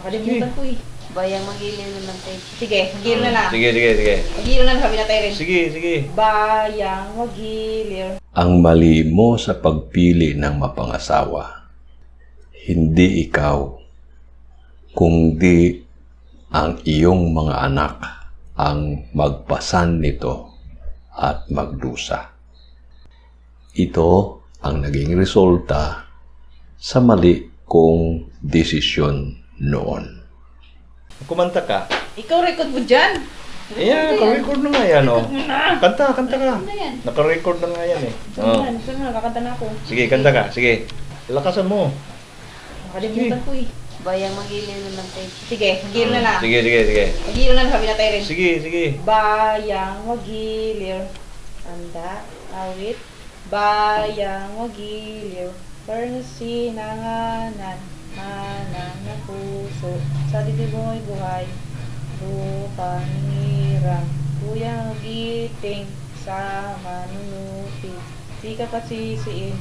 Nakalimutan ko eh. Bayang magilin naman tayo. Sige, magilo na lang. Sige, sige, sige. Magilo na lang sabi na tayo rin. Sige, sige. Bayang magilir. Ang mali mo sa pagpili ng mapangasawa, hindi ikaw, kundi ang iyong mga anak ang magpasan nito at magdusa. Ito ang naging resulta sa mali kong desisyon noon. Kumanta ka. Ikaw record mo dyan. Ayan, naka-record na nga yan, oh. Kanta, kanta ka. Ano yan? Naka-record na nga yan, eh. Oh. Saan na? Saan na? Kakanta na ako. Sige, kanta ka. Sige. Lakasan mo. Nakalimutan ko eh. Bayang magilin naman tayo. Sige, magilo na lang. Sige, sige, sige. Magilo na lang sabi na tayo rin. Sige, sige. Bayang magilir. Tanda, awit. Bayang magilir. Pernusi nanganan. Manang na puso. Sa dibdib mo'y buhay. Lupang hirang. Kuyang giting. Sa manunuti. Di ka pagsisiin.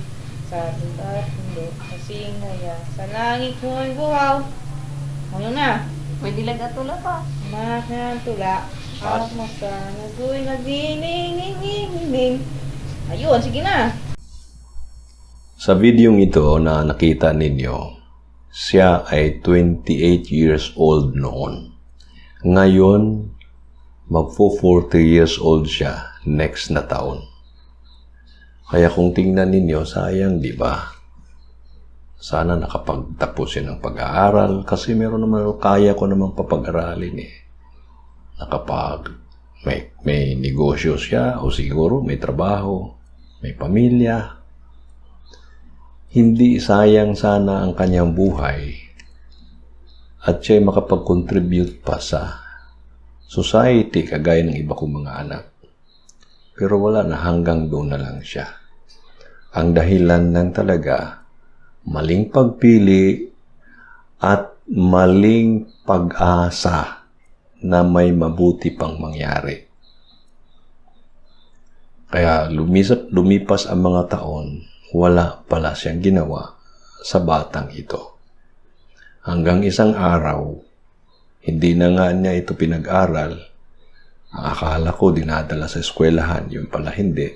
Sa lugar mundo. Kasingaya. Sa langit mo'y buhaw. Ano na? May dilag at tula pa. Mahal tula. Ang masa nagoy nagnininginginging. Ayun, sige na. Sa videong ito na nakita ninyo, siya ay 28 years old noon. Ngayon, magfo 40 years old siya next na taon. Kaya kung tingnan ninyo, sayang, di ba? Sana nakapagtapos siya ng pag-aaral kasi meron naman kaya ko namang papag-aralin eh. Nakapag may, may negosyo siya o siguro may trabaho, may pamilya, hindi sayang sana ang kanyang buhay at siya'y makapag-contribute pa sa society kagaya ng iba kong mga anak. Pero wala na hanggang doon na lang siya. Ang dahilan ng talaga, maling pagpili at maling pag-asa na may mabuti pang mangyari. Kaya lumisap, lumipas ang mga taon, wala pala siyang ginawa sa batang ito. Hanggang isang araw, hindi na nga niya ito pinag-aral. Akala ko dinadala sa eskwelahan, yun pala hindi.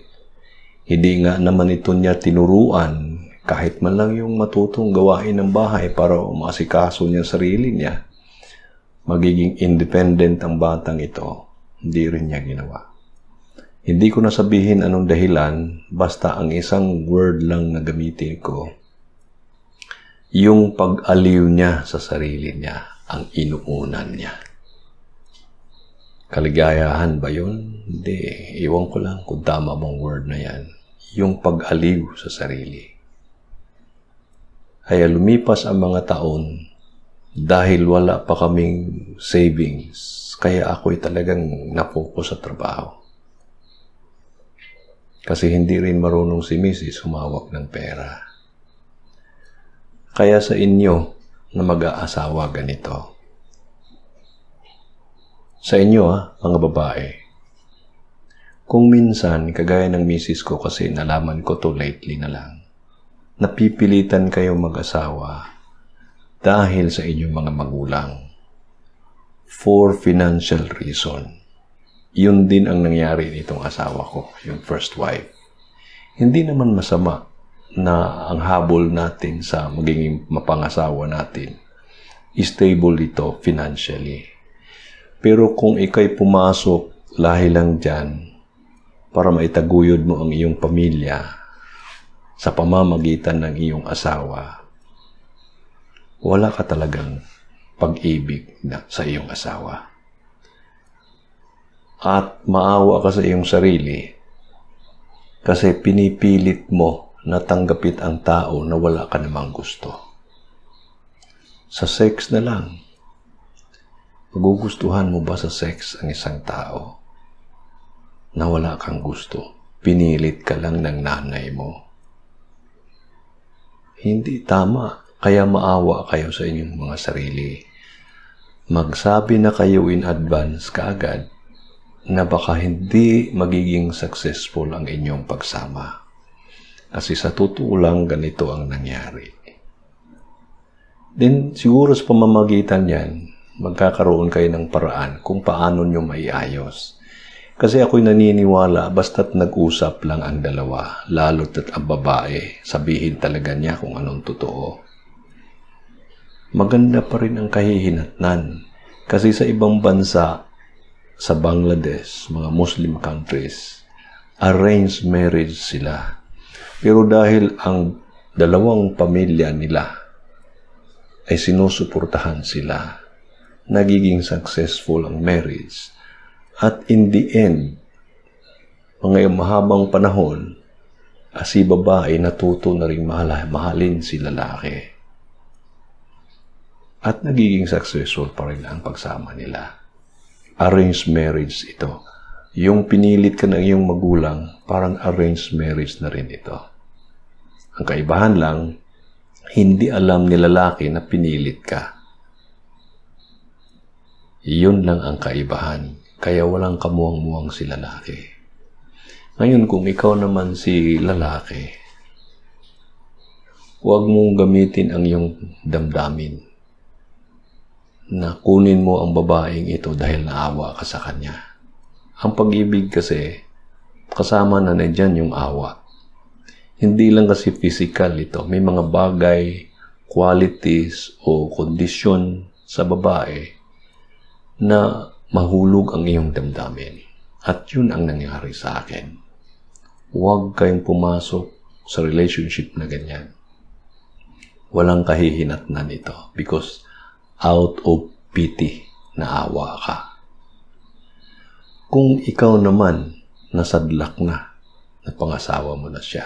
Hindi nga naman ito niya tinuruan kahit man lang yung matutong gawain ng bahay para umasikaso niya sarili niya. Magiging independent ang batang ito, hindi rin niya ginawa. Hindi ko nasabihin anong dahilan, basta ang isang word lang na gamitin ko, yung pag-aliw niya sa sarili niya, ang inuunan niya. Kaligayahan ba yun? Hindi. Iwan ko lang kung tama bang word na yan. Yung pag-aliw sa sarili. Kaya lumipas ang mga taon dahil wala pa kaming savings. Kaya ako'y talagang napokus sa trabaho. Kasi hindi rin marunong si Mrs. humawak ng pera. Kaya sa inyo na mag-aasawa ganito. Sa inyo ha, mga babae. Kung minsan, kagaya ng misis ko kasi nalaman ko to lately na lang, napipilitan kayo mag-asawa dahil sa inyong mga magulang for financial reason. Yun din ang nangyari nitong asawa ko, yung first wife. Hindi naman masama na ang habol natin sa magiging mapangasawa natin, stable ito financially. Pero kung ikay pumasok lahi lang dyan para maitaguyod mo ang iyong pamilya sa pamamagitan ng iyong asawa, wala ka talagang pag-ibig na sa iyong asawa. At maawa ka sa iyong sarili kasi pinipilit mo na tanggapit ang tao na wala ka namang gusto. Sa sex na lang, magugustuhan mo ba sa sex ang isang tao na wala kang gusto? Pinilit ka lang ng nanay mo. Hindi tama. Kaya maawa kayo sa inyong mga sarili. Magsabi na kayo in advance kaagad na baka hindi magiging successful ang inyong pagsama. Kasi sa totoo lang ganito ang nangyari. Then, siguro sa pamamagitan yan, magkakaroon kayo ng paraan kung paano nyo maiayos. Kasi ako'y naniniwala, basta't nag-usap lang ang dalawa, lalo't at ang babae, sabihin talaga niya kung anong totoo. Maganda pa rin ang kahihinatnan. Kasi sa ibang bansa, sa Bangladesh, mga Muslim countries, arranged marriage sila. Pero dahil ang dalawang pamilya nila ay sinusuportahan sila, nagiging successful ang marriage. At in the end, mga mahabang panahon, ah, si babae natuto na rin mahal, mahalin si lalaki. At nagiging successful pa rin ang pagsama nila. Arranged marriage ito. Yung pinilit ka ng iyong magulang, parang arranged marriage na rin ito. Ang kaibahan lang, hindi alam ni lalaki na pinilit ka. Iyon lang ang kaibahan. Kaya walang kamuang-muang si lalaki. Ngayon, kung ikaw naman si lalaki, huwag mong gamitin ang iyong damdamin na kunin mo ang babaeng ito dahil naawa ka sa kanya. Ang pag-ibig kasi, kasama na na dyan yung awa. Hindi lang kasi physical ito. May mga bagay, qualities o kondisyon sa babae na mahulog ang iyong damdamin. At yun ang nangyari sa akin. Huwag kayong pumasok sa relationship na ganyan. Walang kahihinatnan ito because out of pity na awa ka. Kung ikaw naman nasadlak na, na pangasawa mo na siya,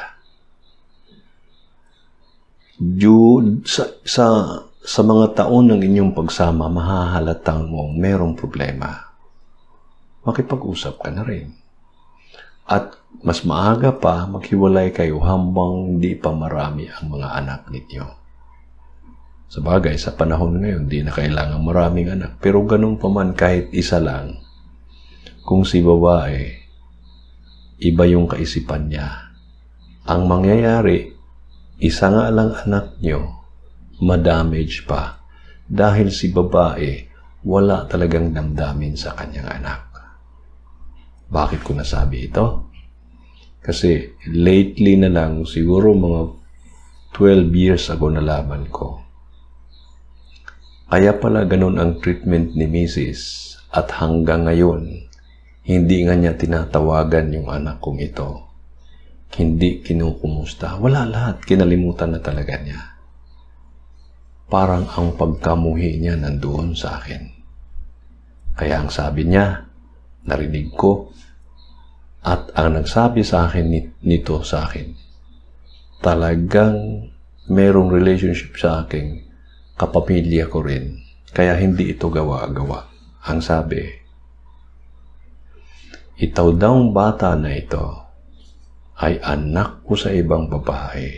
due sa, sa, sa mga taon ng inyong pagsama, mahahalatang mo merong problema. Makipag-usap ka na rin. At mas maaga pa, maghiwalay kayo hambang hindi pa marami ang mga anak ninyo. Sa bagay, sa panahon ngayon, di na kailangan maraming anak. Pero ganun pa man kahit isa lang, kung si babae, iba yung kaisipan niya. Ang mangyayari, isa nga lang anak nyo, madamage pa. Dahil si babae, wala talagang damdamin sa kanyang anak. Bakit ko nasabi ito? Kasi lately na lang, siguro mga 12 years ago nalaman ko, kaya pala ganun ang treatment ni Mrs. At hanggang ngayon, hindi nga niya tinatawagan yung anak kong ito. Hindi kinukumusta. Wala lahat. Kinalimutan na talaga niya. Parang ang pagkamuhi niya nandoon sa akin. Kaya ang sabi niya, narinig ko, at ang nagsabi sa akin ni- nito sa akin, talagang merong relationship sa akin, kapamilya ko rin, kaya hindi ito gawa-gawa. Ang sabi, itaw daw bata na ito ay anak ko sa ibang babae.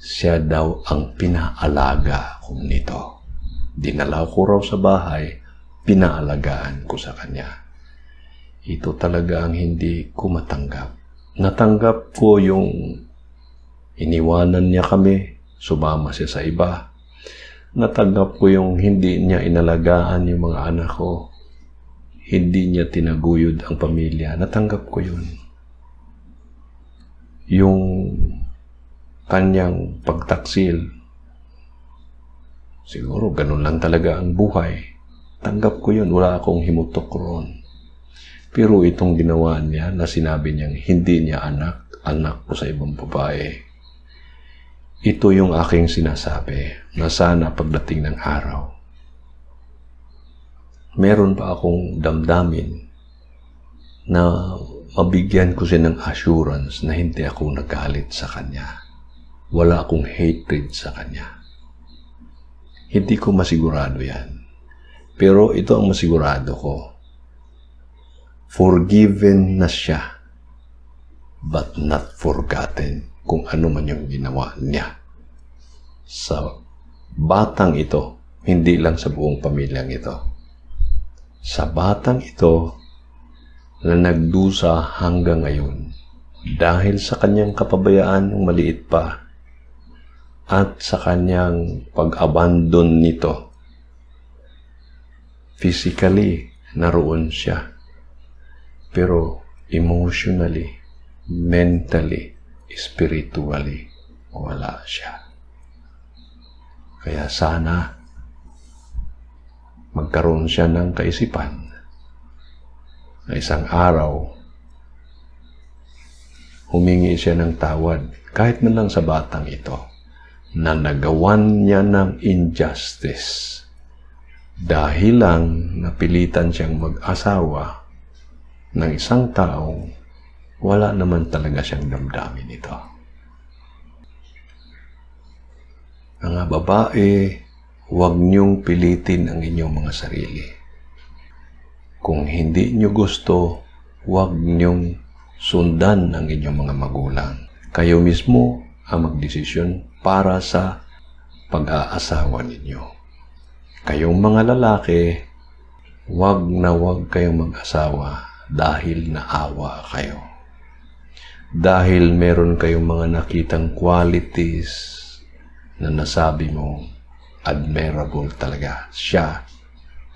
Siya daw ang pinaalaga ko nito. Dinala ko raw sa bahay, pinaalagaan ko sa kanya. Ito talaga ang hindi ko matanggap. Natanggap ko yung iniwanan niya kami, sumama siya sa iba. Natanggap ko yung hindi niya inalagaan yung mga anak ko. Hindi niya tinaguyod ang pamilya. Natanggap ko yun. Yung kanyang pagtaksil. Siguro ganun lang talaga ang buhay. Tanggap ko yun. Wala akong himutok roon. Pero itong ginawa niya na sinabi niyang hindi niya anak, anak ko sa ibang babae. Ito yung aking sinasabi na sana pagdating ng araw. Meron pa akong damdamin na mabigyan ko siya ng assurance na hindi ako nagalit sa kanya. Wala akong hatred sa kanya. Hindi ko masigurado yan. Pero ito ang masigurado ko. Forgiven na siya, but not forgotten kung ano man yung ginawa niya. Sa batang ito, hindi lang sa buong pamilyang ito. Sa batang ito na nagdusa hanggang ngayon dahil sa kanyang kapabayaan ng maliit pa, at sa kanyang pag-abandon nito. Physically, naroon siya. Pero emotionally, mentally, spiritually, wala siya. Kaya sana magkaroon siya ng kaisipan na isang araw humingi siya ng tawad kahit man lang sa batang ito na nagawan niya ng injustice dahil lang napilitan siyang mag-asawa ng isang taong wala naman talaga siyang damdamin ito. Mga babae, huwag niyong pilitin ang inyong mga sarili. Kung hindi niyo gusto, huwag niyong sundan ang inyong mga magulang. Kayo mismo ang magdesisyon para sa pag-aasawa ninyo. Kayong mga lalaki, huwag na huwag kayong mag-asawa dahil naawa kayo. Dahil meron kayong mga nakitang qualities na nasabi mo admirable talaga siya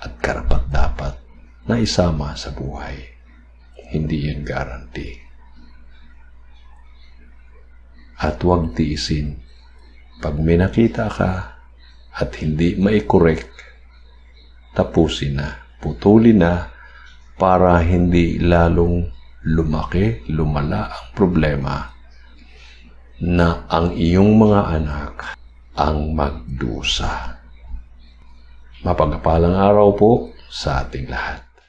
at karapat dapat na isama sa buhay. Hindi yan guarantee. At huwag tiisin. Pag may nakita ka at hindi mai-correct, tapusin na, putulin na para hindi lalong lumaki, lumala ang problema na ang iyong mga anak ang magdusa. Mapagpalang araw po sa ating lahat.